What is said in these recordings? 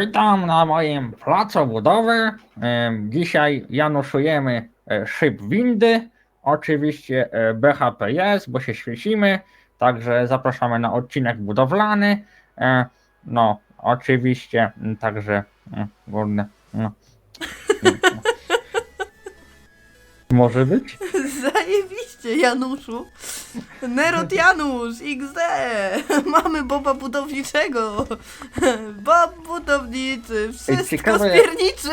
Witam na moim placu budowy. Dzisiaj januszujemy e, szyb windy. Oczywiście e, BHP jest, bo się świecimy. Także zapraszamy na odcinek budowlany. E, No, oczywiście, także górne. No. Może być? Zajebiście, Januszu. Nerot Janusz, XD. Mamy Boba budowniczego. Bob budowniczy, wszystko ciekawe- spierniczy.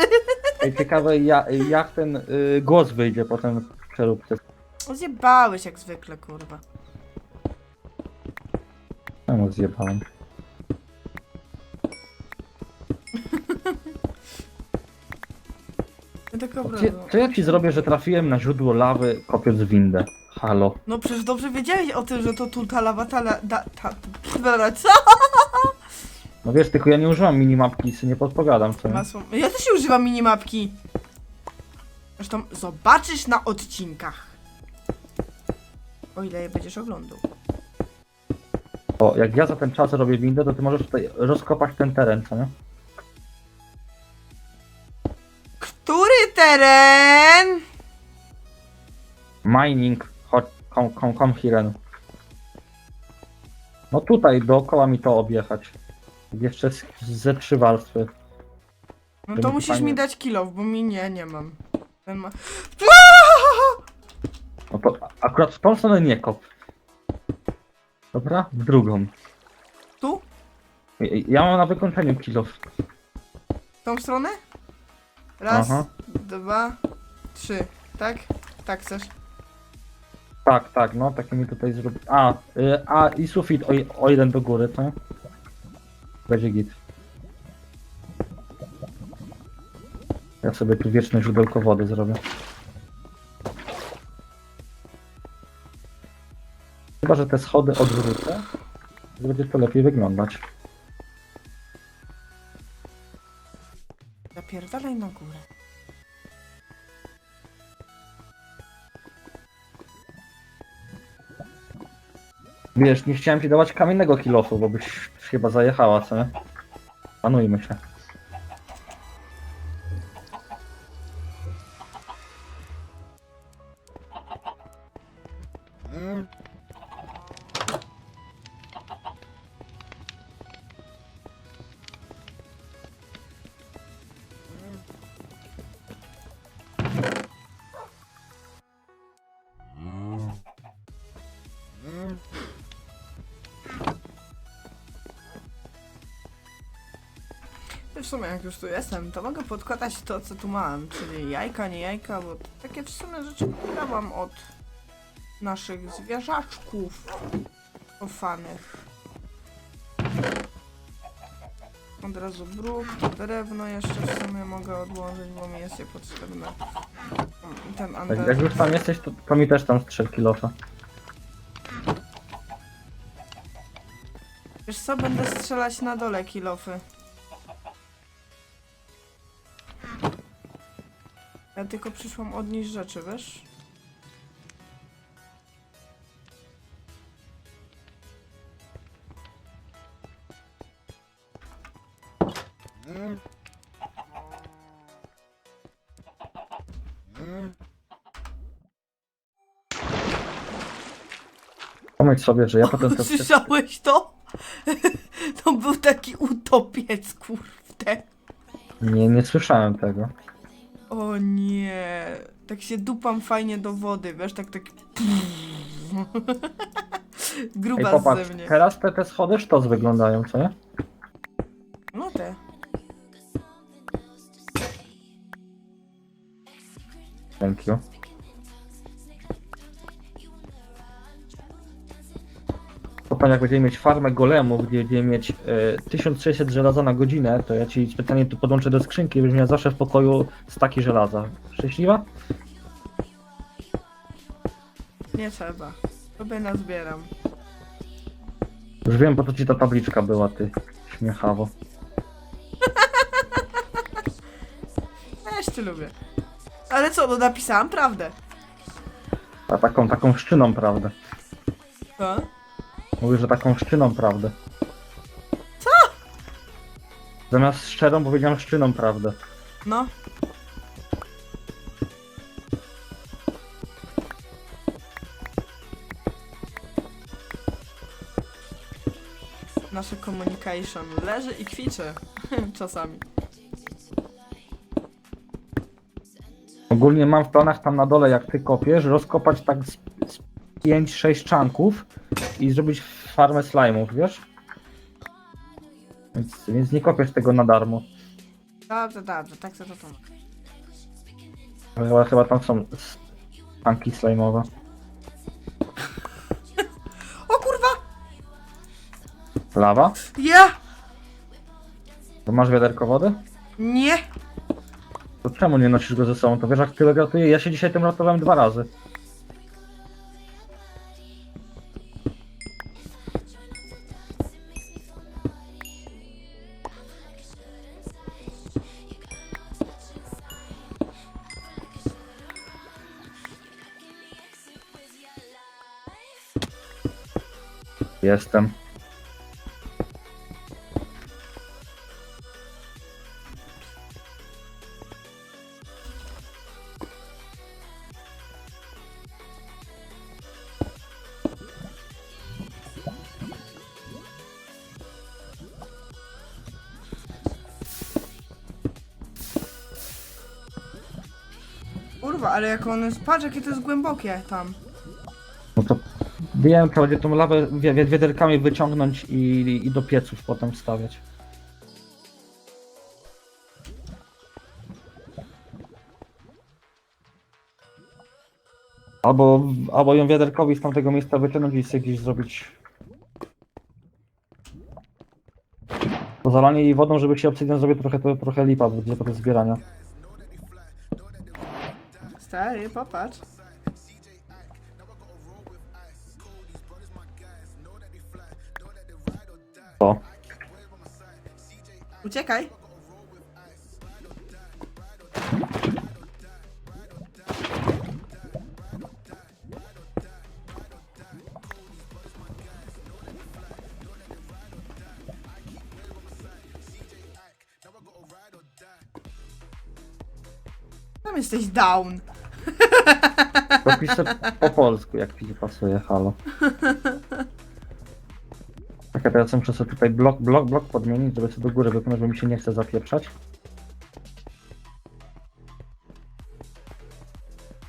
Ej, Ciekawe ja, jak ten y, głos wyjdzie potem w przeróbce. Zjebałeś jak zwykle, kurwa. Czemu zjebałem? Ja tak obrażam. co ja ci zrobię, że trafiłem na źródło lawy kopiąc windę? Halo. No przecież dobrze wiedziałeś o tym, że to tu ta lawa, ta, la, da, ta, ta, co? No wiesz, tylko ja nie używam minimapki, sobie nie podpowiadam, co nie? Masło. Ja też nie używam minimapki. Zresztą zobaczysz na odcinkach. O ile je będziesz oglądał. O, jak ja za ten czas robię windę, to ty możesz tutaj rozkopać ten teren, co nie? Teren? Mining, chodź, kom, kom, kom hiren. No tutaj dookoła mi to objechać. Jeszcze z, ze trzy warstwy. No To musisz fajnie. mi dać kilof, bo mi nie, nie mam. Ten ma... No to akurat w tą stronę nie kop. Dobra? W drugą. Tu? I- Ja mam na wykończeniu kilo. W tą stronę? Raz, Aha. Dwa, trzy. Tak? Tak chcesz. Tak, tak, no takie mi tutaj zrobi. A, y, a i sufit o, o jeden do góry, co? Będzie git. Ja sobie tu wieczne źródełko wody zrobię. Chyba, że te schody odwrócę, to będzie to lepiej wyglądać. Zapierdalaj na górę. Wiesz, nie chciałem ci dawać kamiennego kilofu, bo byś chyba zajechała, co? Panujmy się. Jak już tu jestem, to mogę podkładać to, co tu mam, czyli jajka, nie jajka, bo takie w sumie rzeczy brałam od naszych zwierzaczków ofanych. Od razu bruk, drewno jeszcze w sumie mogę odłożyć, bo mi jest je potrzebne. Ten Jak, under... jak już tam jesteś, to, to mi też tam strzel kilofa. Wiesz co, będę strzelać na dole kilofy. Ja tylko przyszłam odnieść rzeczy, wiesz? Pomyśl sobie, że ja potem to... Słyszałeś to? To był taki utopiec, kurde. Nie, nie słyszałem tego. O nie. Tak się dupam fajnie do wody, wiesz, tak tak... Ej, Gruba popatrz, ze mnie. teraz te, te schody sztos wyglądają, co nie? No te. Thank you. Jak będziemy mieć farmę golemów, gdzie będziemy mieć e, 1600 żelaza na godzinę, to ja ci specjalnie tu podłączę do skrzynki, będziesz miał zawsze w pokoju staki żelaza. Szczęśliwa? Nie trzeba. Sobie nazbieram. Już wiem, po co ci ta tabliczka była, ty śmiechawo. Ja jeszcze lubię. Ale co, no napisałam prawdę. A taką, taką szczyną prawdę. Co? Mówię, że taką szczyną prawdę. Co? Zamiast szczerą powiedziałem szczyrą prawdę. No. Nasze communication leży i kwiczy. Czasami. Ogólnie mam w planach tam na dole, jak ty kopiesz, rozkopać tak z, z 5-6 czanków i zrobić farmę slime'ów, wiesz? Więc, więc nie kopiesz tego na darmo. Dobrze, dobrze, tak to to. to. Ale chyba tam są s- slime'owe. O kurwa! Lawa? Ja! To masz wiaderko wody? Nie! To czemu nie nosisz go ze sobą? To wiesz jak tyle ratuje? Ja się dzisiaj tym ratowałem dwa razy. Jestem. Kurwa, ale jak on jest. Patrz, jakie to jest głębokie tam. To wiem, trzeba będzie tą lawę wiaderkami wyciągnąć i, i do pieców potem wstawiać. Albo, albo ją wiaderkowi z tamtego miejsca wyciągnąć i sobie gdzieś zrobić. Po zalanie jej wodą, żeby się obsydian zrobił trochę, to trochę lipa będzie do zbierania. Stary, popatrz. To. Uciekaj. Tam jesteś down. To piszę po polsku, jak ci pasuje, halo. Tak, a teraz muszę sobie tutaj blok, blok, blok podmienić, żeby sobie do góry wypchnąć, bo mi się nie chce zapieprzać.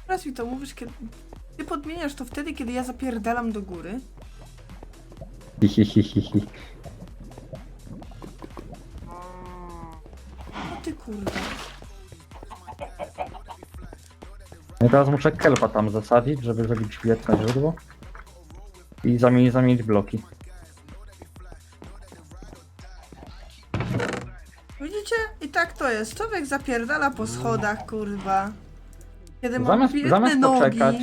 Teraz mi to mówisz, kiedy... Ty podmieniasz to wtedy, kiedy ja zapierdalam do góry. Hi, hi, hi, hi, hi. O ty kurde. No i teraz muszę kelpa tam zasadzić, żeby zrobić wieczne źródło. I zamienić, zamienić bloki. Jest. Człowiek zapierdala po schodach, kurwa. Kiedy ma Zamiast, biedne zamiast nogi. poczekać,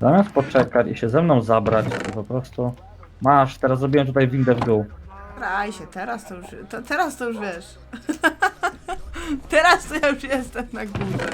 zamiast poczekać i się ze mną zabrać, to po prostu masz, teraz zrobiłem tutaj windę w dół. Raj się, teraz to już, to, teraz to już wiesz. teraz to ja już jestem na górze.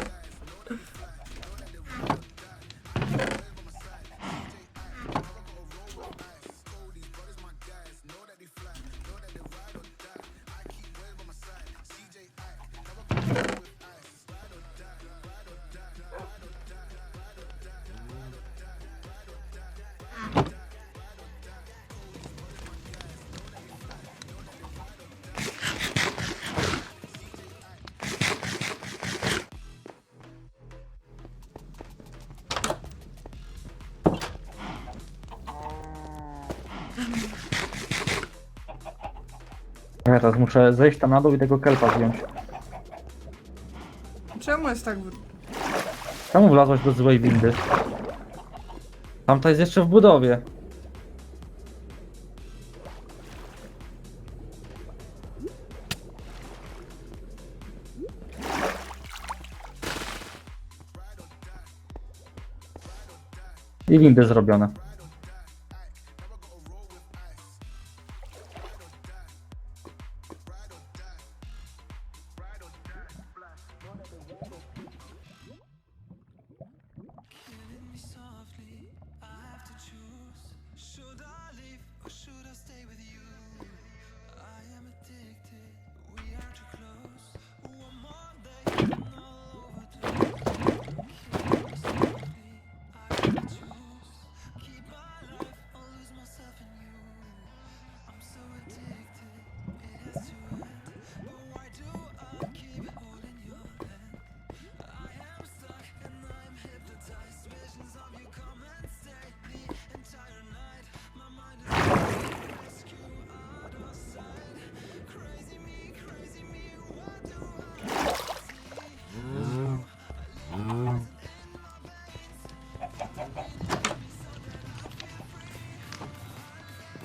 Ja teraz muszę zejść tam na dół i tego kelpa wziąć. Czemu jest tak... w- Czemu wlazłeś do złej windy? Tamta jest jeszcze w budowie. I windy zrobione.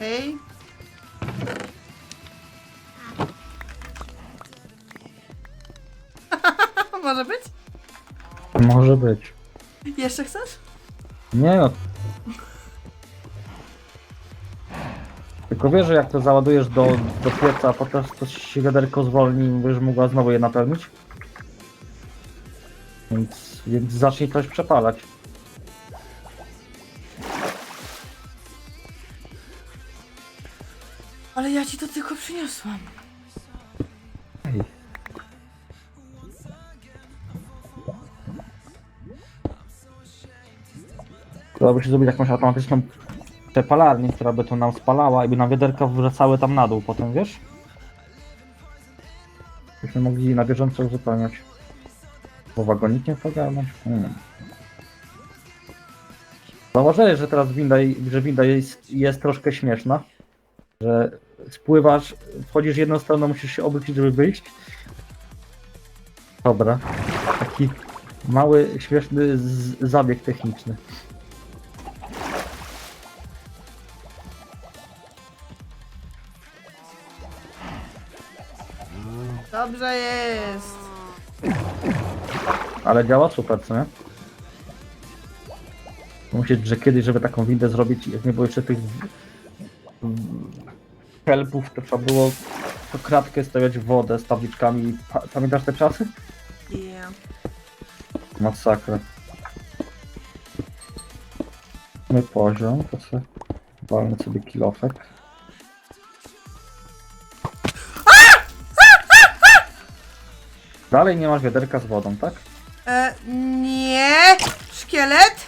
Hej. Może być? Może być. Jeszcze chcesz? Nie no. Tylko wiesz, że jak to załadujesz do, do pieca, a potem to się wiaderko zwolni i będziesz mogła znowu je napełnić. Więc, więc zacznij coś przepalać. Ale ja ci to tylko przyniosłam. Ej. Trzeba by się zrobić jakąś automatyczną przepalarnię, która by to nam spalała i by nam wiaderka wracały tam na dół potem, wiesz? Byśmy mogli na bieżąco uzupełniać. Bo wagonikiem ogarnąć? Hmm. Zauważyłeś, że teraz winda, że winda jest, jest troszkę śmieszna? Że spływasz, wchodzisz jedną stroną, musisz się obrócić, żeby wyjść. Dobra. Taki mały, śmieszny zabieg techniczny. Dobrze jest. Ale działa super, co nie? Musisz, że kiedyś, żeby taką windę zrobić, jak nie było jeszcze tych helpów, to trzeba było po kratkę stawiać w wodę z tabliczkami. Pa pamiętasz te czasy? Yeah. Masakra. My poziom, to sobie walnę sobie kilofek. Dalej nie masz wiaderka z wodą, tak? E, nie. Szkielet?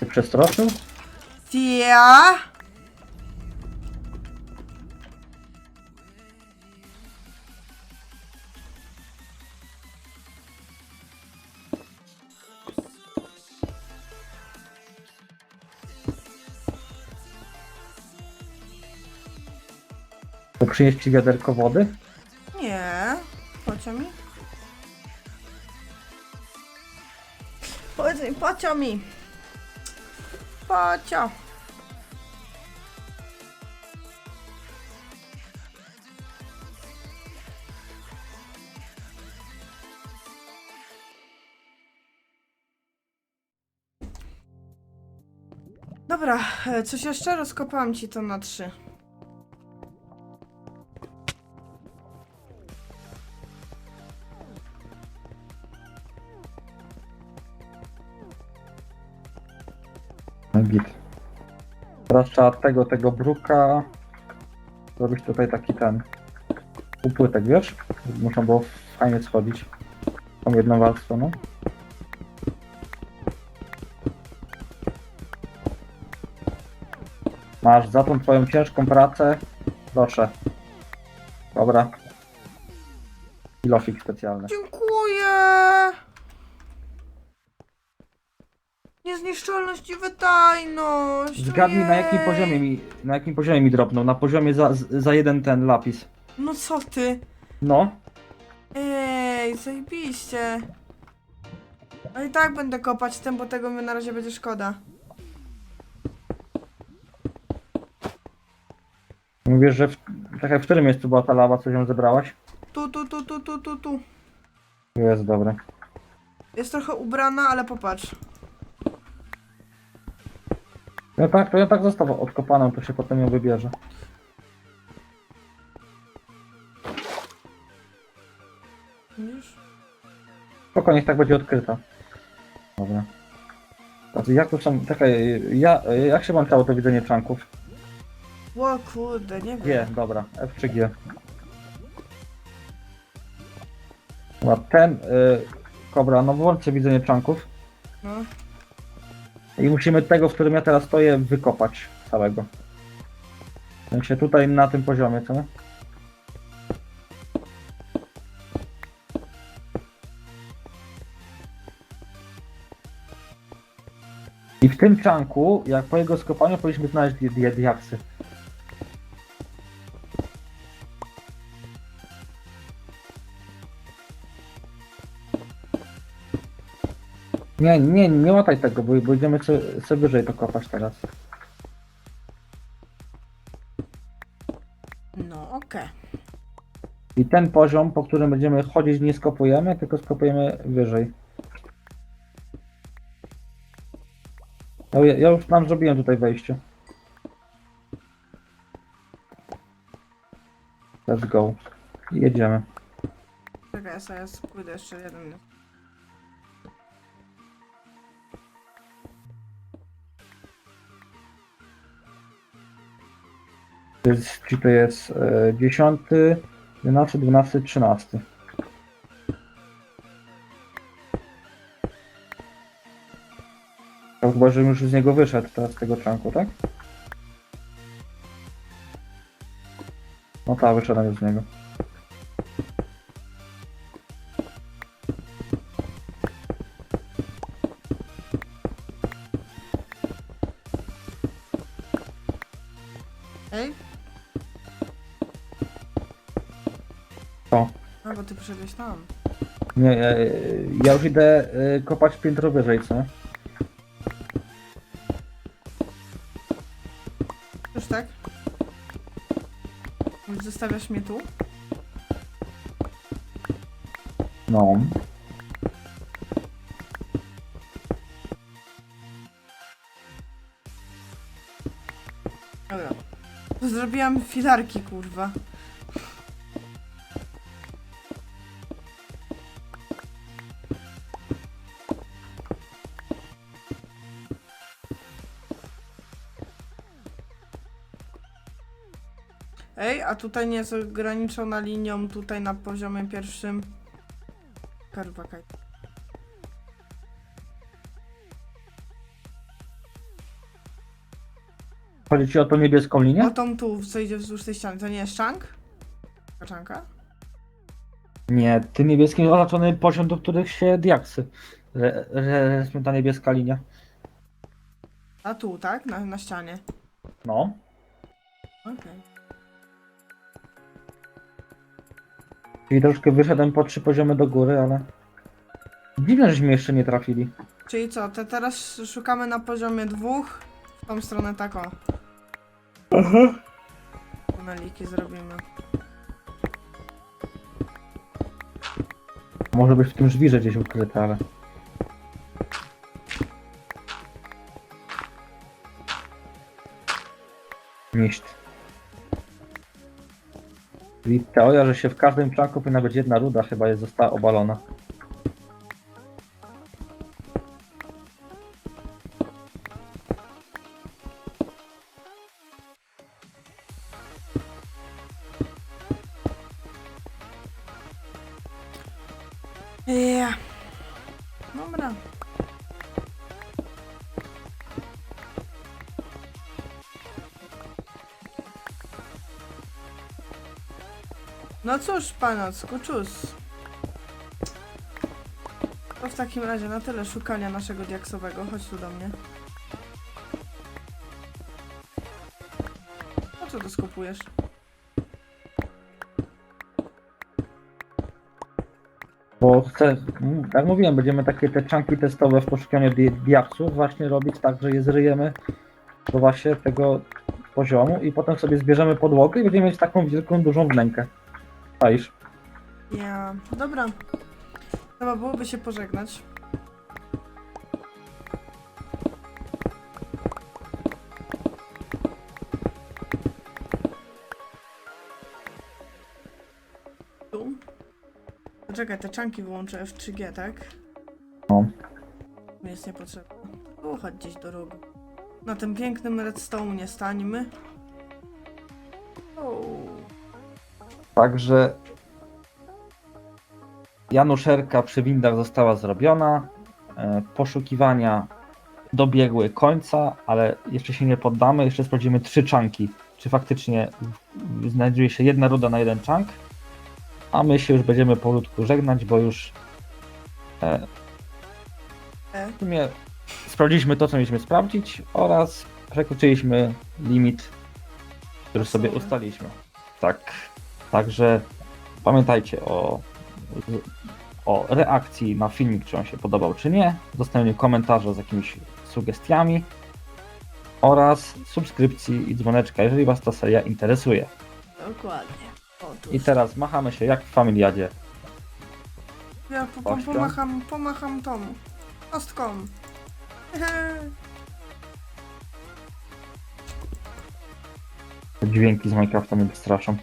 Się przestraszył? Ja. Przynieść ci wiaderko wody? Nie. Pocio mi? Powiedz mi, pocio mi. Pocio. Dobra, e, coś jeszcze? Rozkopałam ci to na trzy. Teraz trzeba tego, tego bruka zrobić tutaj taki ten upłytek, wiesz? Muszą było fajnie schodzić. Tą jedną warstwę, no. Masz za tą twoją ciężką pracę. Proszę. Dobra. Kilofik specjalny. Dziękuję! Niezniszczalność i wydajność! Zgadnij na jakim ojej. poziomie mi, na jakim poziomie mi dropnął. Na poziomie za, za jeden ten lapis. No co ty? No. Ej, zajebiście. A i tak będę kopać tym, bo tego mi na razie będzie szkoda. Mówisz, że w, tak jak w którym miejscu była ta lawa, co ją zebrałaś? Tu, tu, tu, tu, tu, tu, tu. Jest dobre. Jest trochę ubrana, ale popatrz. No tak, to ja tak został odkopaną, to się potem ją wybierze. Widzisz? Spoko, niech tak będzie odkryta. Dobra. Znaczy, jak to są, czekaj, ja, jak się włączało to widzenie czanków? O kurde, nie G, wiem. dobra, F czy G. Dobra, ten, y, kobra, no włączcie widzenie czanków. No. I musimy tego, w którym ja teraz stoję, wykopać całego. W tutaj na tym poziomie, co? I w tym czanku, jak po jego skopaniu, powinniśmy znaleźć di- di-. Nie, nie, nie łataj tego, bo, bo idziemy sobie, wyżej to kopać teraz. No, okej. I ten poziom, po którym będziemy chodzić, nie skopujemy, tylko skopujemy wyżej. No, ja, ja już nam zrobiłem tutaj wejście. Let's go. Jedziemy. Czekaj, ja sobie jeszcze jeden. Jest, czy to jest e, 10, 11, 12, 13. To chyba, że już z niego wyszedł teraz z tego czanku, tak? No tak, wyszedłem już z niego. Przyszedłeś tam. Nie, e, ja już idę e, kopać piętro wyżej, co? Już tak? Już zostawiasz mnie tu? No. Dobra. Zrobiłam filarki, kurwa. A tutaj nie jest ograniczona linią tutaj na poziomie pierwszym. Kaj. Chodzi ci o tą niebieską linię? O tą tu, co idzie wzdłuż tej ściany, to nie jest czank? Kaczanka? Nie, tym niebieskim oznaczony poziom, do których się diaksy. Jest ta niebieska linia. A tu, tak? Na, na ścianie. No. Okej. Czyli troszkę wyszedłem po trzy poziomy do góry, ale... Dziwne, żeśmy jeszcze nie trafili. Czyli co, te teraz szukamy na poziomie dwóch, w tą stronę taką. Aha. Tuneliki zrobimy. Może być w tym żwirze gdzieś ukryte, ale... Niść. Czyli teoria, że się w każdym czanku powinna być jedna ruda, chyba jest została obalona. No cóż, panocku, czus. To w takim razie na tyle szukania naszego diaksowego. Chodź tu do mnie. Po co to skupujesz? Bo chcę, mm, jak mówiłem, będziemy takie te czanki testowe w poszukiwaniu di- diaksów właśnie robić tak, że je zryjemy do właśnie tego poziomu i potem sobie zbierzemy podłogę i będziemy mieć taką wielką, dużą wnękę. Czaisz? Ja. Dobra. Trzeba byłoby się pożegnać. Tu. Poczekaj, te czanki wyłączę F3G, tak? No. Mi jest niepotrzebne. Tu chodź gdzieś do rogu. Na tym pięknym redstone nie stańmy. Także Januszerka przy windach została zrobiona. e, Poszukiwania dobiegły końca, ale jeszcze się nie poddamy. Jeszcze sprawdzimy trzy czanki. Czy faktycznie znajduje się jedna ruda na jeden czank. A my się już będziemy powolutku żegnać, bo już e, w sumie sprawdziliśmy to, co mieliśmy sprawdzić oraz przekroczyliśmy limit, który sobie ustaliliśmy. Tak. Także pamiętajcie o, o reakcji na filmik, czy on się podobał, czy nie. Zostawieniu komentarza z jakimiś sugestiami oraz subskrypcji i dzwoneczka, jeżeli Was ta seria interesuje. Dokładnie. Otóż. I teraz machamy się jak w familiadzie. Ja po, po, pomacham, pomacham tą kostką. Dźwięki z Minecrafta mnie straszą.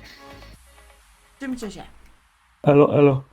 Czymcie się. Elo, elo.